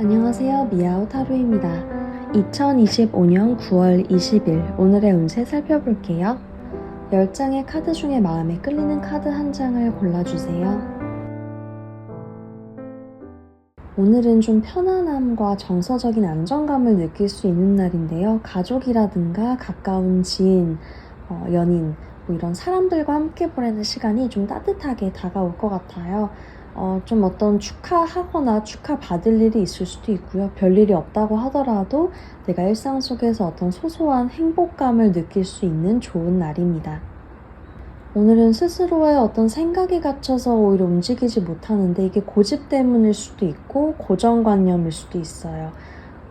안녕하세요. 미아오 타로입니다. 2025년 9월 20일 오늘의 운세 살펴볼게요. 10장의 카드 중에 마음에 끌리는 카드 한 장을 골라주세요. 오늘은 좀 편안함과 정서적인 안정감을 느낄 수 있는 날인데요. 가족이라든가 가까운 지인, 어, 연인, 뭐 이런 사람들과 함께 보내는 시간이 좀 따뜻하게 다가올 것 같아요. 어, 좀 어떤 축하하거나 축하받을 일이 있을 수도 있고요. 별일이 없다고 하더라도 내가 일상 속에서 어떤 소소한 행복감을 느낄 수 있는 좋은 날입니다. 오늘은 스스로의 어떤 생각에 갇혀서 오히려 움직이지 못하는데 이게 고집 때문일 수도 있고 고정관념일 수도 있어요.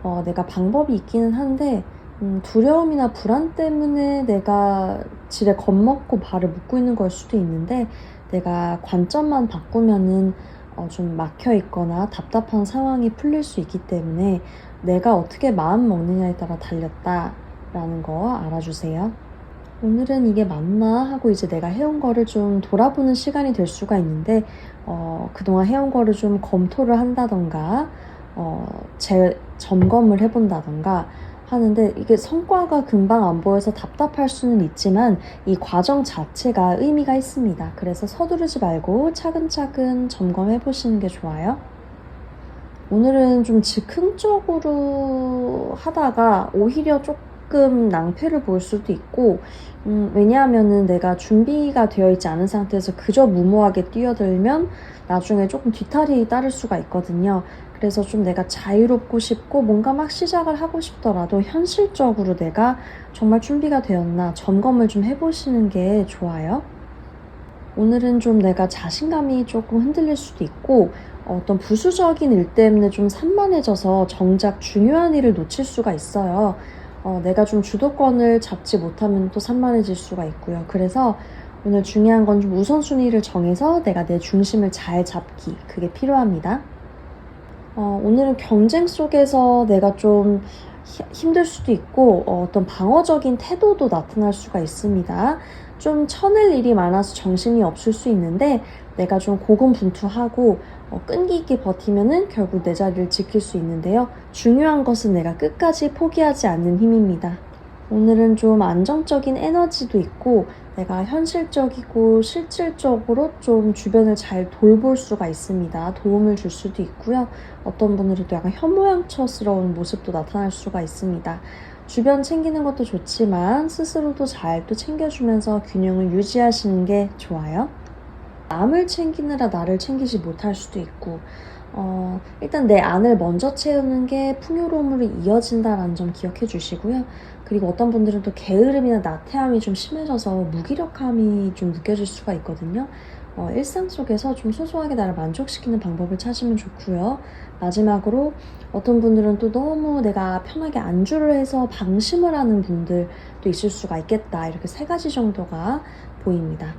어, 내가 방법이 있기는 한데 음, 두려움이나 불안 때문에 내가 지레 겁먹고 발을 묶고 있는 걸 수도 있는데 내가 관점만 바꾸면은 어, 좀 막혀 있거나 답답한 상황이 풀릴 수 있기 때문에 내가 어떻게 마음 먹느냐에 따라 달렸다라는 거 알아주세요. 오늘은 이게 맞나 하고 이제 내가 해온 거를 좀 돌아보는 시간이 될 수가 있는데 어, 그동안 해온 거를 좀 검토를 한다던가 어, 재 점검을 해본다던가 하는데 이게 성과가 금방 안 보여서 답답할 수는 있지만 이 과정 자체가 의미가 있습니다. 그래서 서두르지 말고 차근차근 점검해 보시는 게 좋아요. 오늘은 좀 즉흥적으로 하다가 오히려 조금 낭패를 볼 수도 있고, 음, 왜냐하면은 내가 준비가 되어 있지 않은 상태에서 그저 무모하게 뛰어들면 나중에 조금 뒤탈이 따를 수가 있거든요. 그래서 좀 내가 자유롭고 싶고 뭔가 막 시작을 하고 싶더라도 현실적으로 내가 정말 준비가 되었나 점검을 좀 해보시는 게 좋아요. 오늘은 좀 내가 자신감이 조금 흔들릴 수도 있고 어떤 부수적인 일 때문에 좀 산만해져서 정작 중요한 일을 놓칠 수가 있어요. 어, 내가 좀 주도권을 잡지 못하면 또 산만해질 수가 있고요. 그래서 오늘 중요한 건 좀 우선순위를 정해서 내가 내 중심을 잘 잡기. 그게 필요합니다. 어, 오늘은 경쟁 속에서 내가 좀 히- 힘들 수도 있고 어, 어떤 방어적인 태도도 나타날 수가 있습니다. 좀 쳐낼 일이 많아서 정신이 없을 수 있는데 내가 좀 고군분투하고 어, 끈기 있게 버티면은 결국 내 자리를 지킬 수 있는데요. 중요한 것은 내가 끝까지 포기하지 않는 힘입니다. 오늘은 좀 안정적인 에너지도 있고 내가 현실적이고 실질적으로 좀 주변을 잘 돌볼 수가 있습니다. 도움을 줄 수도 있고요. 어떤 분들은 또 약간 현모양처스러운 모습도 나타날 수가 있습니다. 주변 챙기는 것도 좋지만 스스로도 잘 또 챙겨주면서 균형을 유지하시는 게 좋아요. 남을 챙기느라 나를 챙기지 못할 수도 있고 어, 일단 내 안을 먼저 채우는 게 풍요로움으로 이어진다라는 점 기억해 주시고요. 그리고 어떤 분들은 또 게으름이나 나태함이 좀 심해져서 무기력함이 좀 느껴질 수가 있거든요. 어, 일상 속에서 좀 소소하게 나를 만족시키는 방법을 찾으면 좋고요. 마지막으로 어떤 분들은 또 너무 내가 편하게 안주를 해서 방심을 하는 분들도 있을 수가 있겠다. 이렇게 세 가지 정도가 보입니다.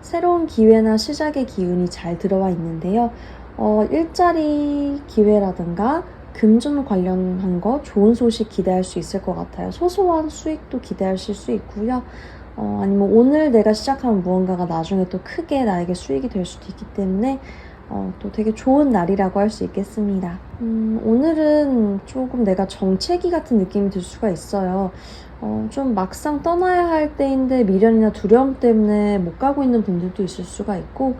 새로운 기회나 시작의 기운이 잘 들어와 있는데요. 어, 일자리 기회라든가 금전 관련한 거 좋은 소식 기대할 수 있을 것 같아요. 소소한 수익도 기대하실 수 있고요. 어, 아니면 오늘 내가 시작한 무언가가 나중에 또 크게 나에게 수익이 될 수도 있기 때문에 어, 또 되게 좋은 날이라고 할 수 있겠습니다. 음, 오늘은 조금 내가 정체기 같은 느낌이 들 수가 있어요. 어, 좀 막상 떠나야 할 때인데 미련이나 두려움 때문에 못 가고 있는 분들도 있을 수가 있고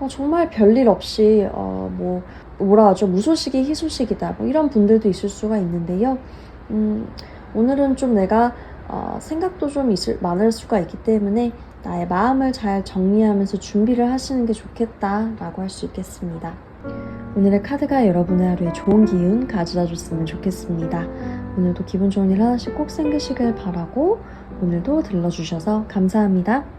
어, 정말 별일 없이 어, 뭐 뭐라 하죠 무소식이 희소식이다 뭐 이런 분들도 있을 수가 있는데요. 음, 오늘은 좀 내가 어, 생각도 좀 있을 많을 수가 있기 때문에 나의 마음을 잘 정리하면서 준비를 하시는 게 좋겠다라고 할 수 있겠습니다. 오늘의 카드가 여러분의 하루에 좋은 기운 가져다 줬으면 좋겠습니다. 오늘도 기분 좋은 일 하나씩 꼭 생기시길 바라고 오늘도 들러주셔서 감사합니다.